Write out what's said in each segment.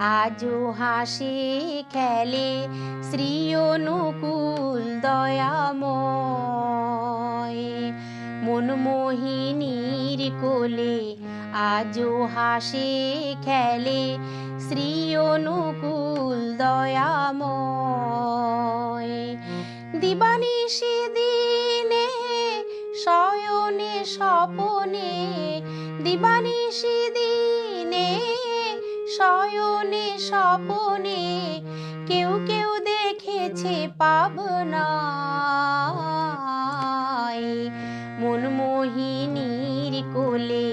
আজও হাসে খেলে শ্রী অনুকূল মনমোহিনীর কোলে আজও হাসে খেলে শ্রী অনুকূল দয়াময়। দিবানিশি দিনে, শয়নে স্বপনে, দিবানিশি দিনে শয়নে স্বপনে কেউ কেউ দেখেছে পাবনা মনমোহিনীর কোলে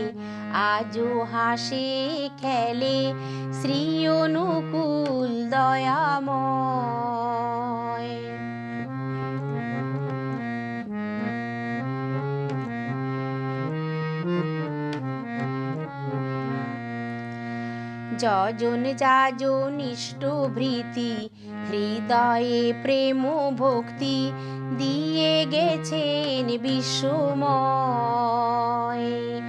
আজও হাসে খেলে শ্রী অনুকূল দয়াময়। যজন যাজন ইষ্টভৃতি হৃদয়ে প্রেম ভক্তি দিয়ে গেছেন বিশ্বময়।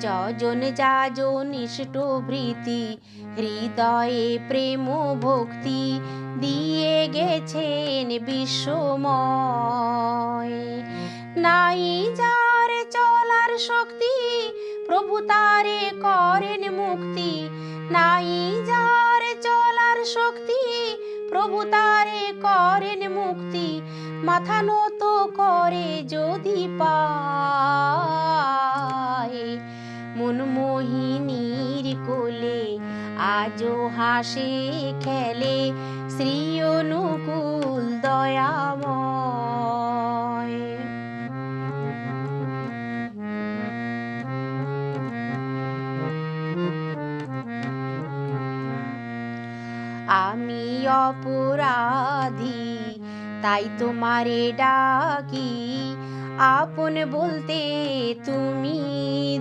যজন যাজন ইষ্টভৃতি হৃদয়ে প্রেম ভক্তি দিয়ে গেছেন বিশ্বময়। নাই যার চলার শক্তি প্রভু তারে করেন মুক্তি। নাই যার চলার শক্তি, প্রভু তারে করেন মুক্তি। মাথা নত করে যদি পায় মনমোহিনীর কোলে আজও হাসে খেলে। শ্রী অনুকূল তাই তোমারে ডাকি, আপন বলতে তুমি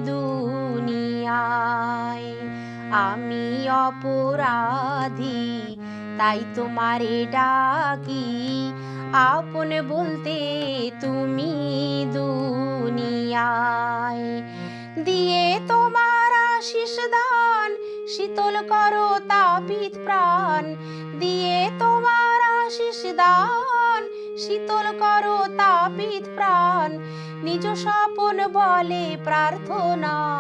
দুনিয়ায়। আমি অপরাধী, তাই তোমারে ডাকি, আপন বলতে তুমি দুনিয়ায়। দিয়ে তোমার আশিস দান, শীতল করো তাপিত প্রাণ। দিয়ে তোমার আশিস দান শীতল করো তাপিত প্রাণ, নিজ স্বপন বলে প্রার্থনা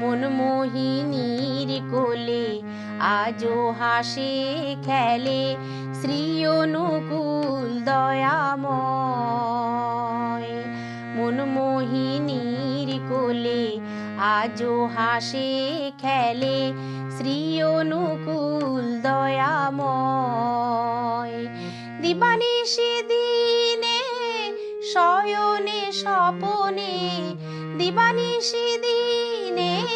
মন মোহিনীর কোলে আজও হাসে, খেলে শ্রী অনুকূল দয়াময়। আজও হাসে, খেলে শ্রী অনুকূল দয়াময়। দিবানিশি দিনে শয়নে স্বপনে। দিবানিশি দিনে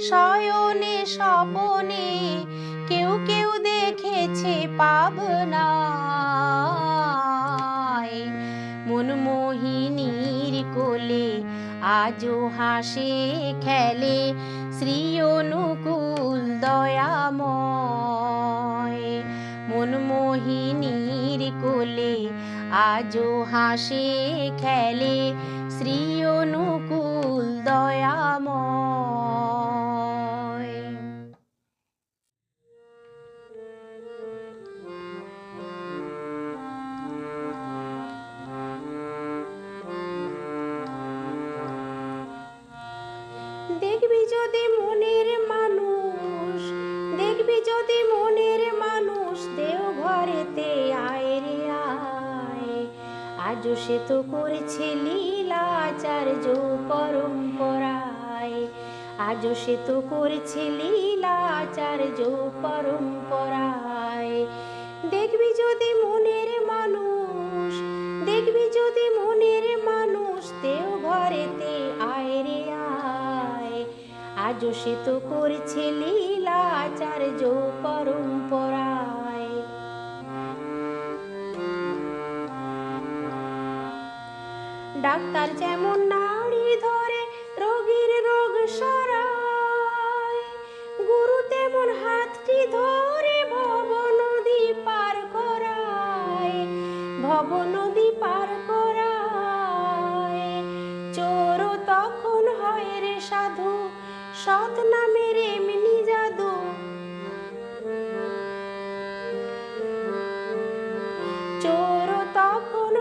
শয়নে স্বপনে। কেউ কেউ দেখেছে পাবনায় আজও হাসে খেলে শ্রী অনুকূল দয়াময় মনমোহিনীর কোলে আজও হাসে খেলে শ্রী অনুকূল দয়াময়। যদি মনের মানুষ, দেখবি যদি মনের মানুষ দেও ঘরেতে আয় রে আয়। আজও সে তো করেছে লীলাচার্য পরম্পরায়। আজও সে তো করেছে লীলাচার্য পরম্পরায়। দেখবি যদি আজও সে তো করেছে লীলাচার্য পরম্পরায়। ডাক্তার যেমন নাড়ি ধরে রোগীর রোগ সারায়, গুরু তেমন হাতটি ধরে ভব নদী পার করায় ভব নদী পার করায়। চোর তখন হয় রে সাধু সৎ নামের এমনি জাদু। চোর তখন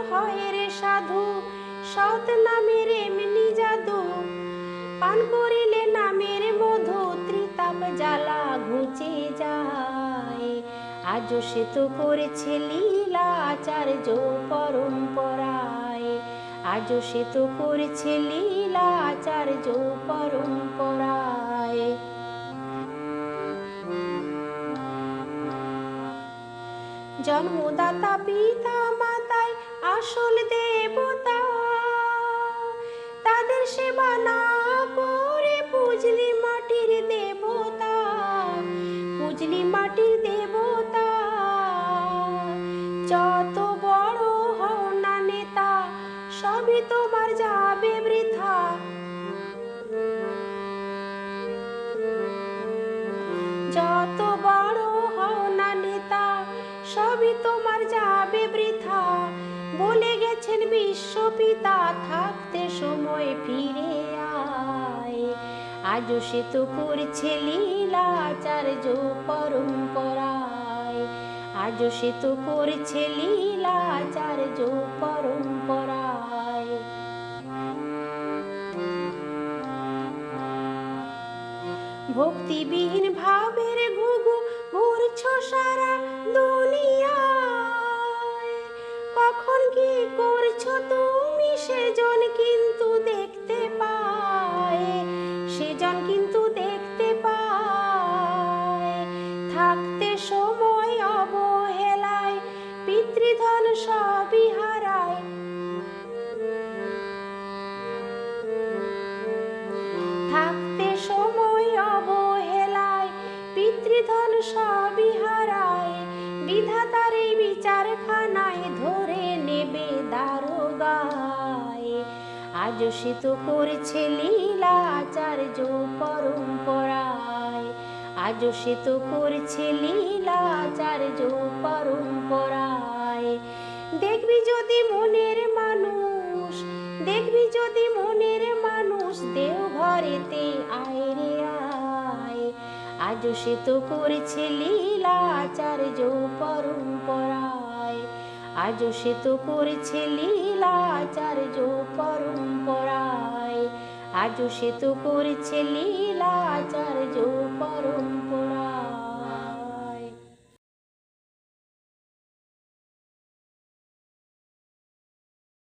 পান মধু যায়। আজ সে তো করেছে লীলা আচার্য আজও সে তো করেছে লীলা আচার্য পরম্পরায়। জন্মদাতা পিতা মাতায় আসল সবই তোমার যাবে বৃথা। যত বড় হও না নেতা, সবই তোমার যাবে বৃথা। বলে গেছেন বিশ্বপিতা, থাকতে সময় ফিরে আয়। আজও সে তো করছে লীলা আচার্য পরম্পরায়। আজও সে তো করছে লীলা আচার্য ভক্তিবিহীন ভাবের ঘুঘু ঘুরছ সারা দুনিয়ায়। কখন কি বিধাতার এই বিচারখানায় ধরে নেবে দারোগায়। আজ সে তো করেছে লীলা আচার্য পরম্পরায়। আজ সে তো করেছে লীলা আচার্য পরম্পরায়। দেখবি যদি মনের মানুষ, দেখবি যদি আজও সে করেছে লীলা আচার্য পরম্পরায়। আজসিত করেছে লীলা আচার্য পরম্পরায়। আজসিত করেছে লীলা আচার্য পরম্পরায়।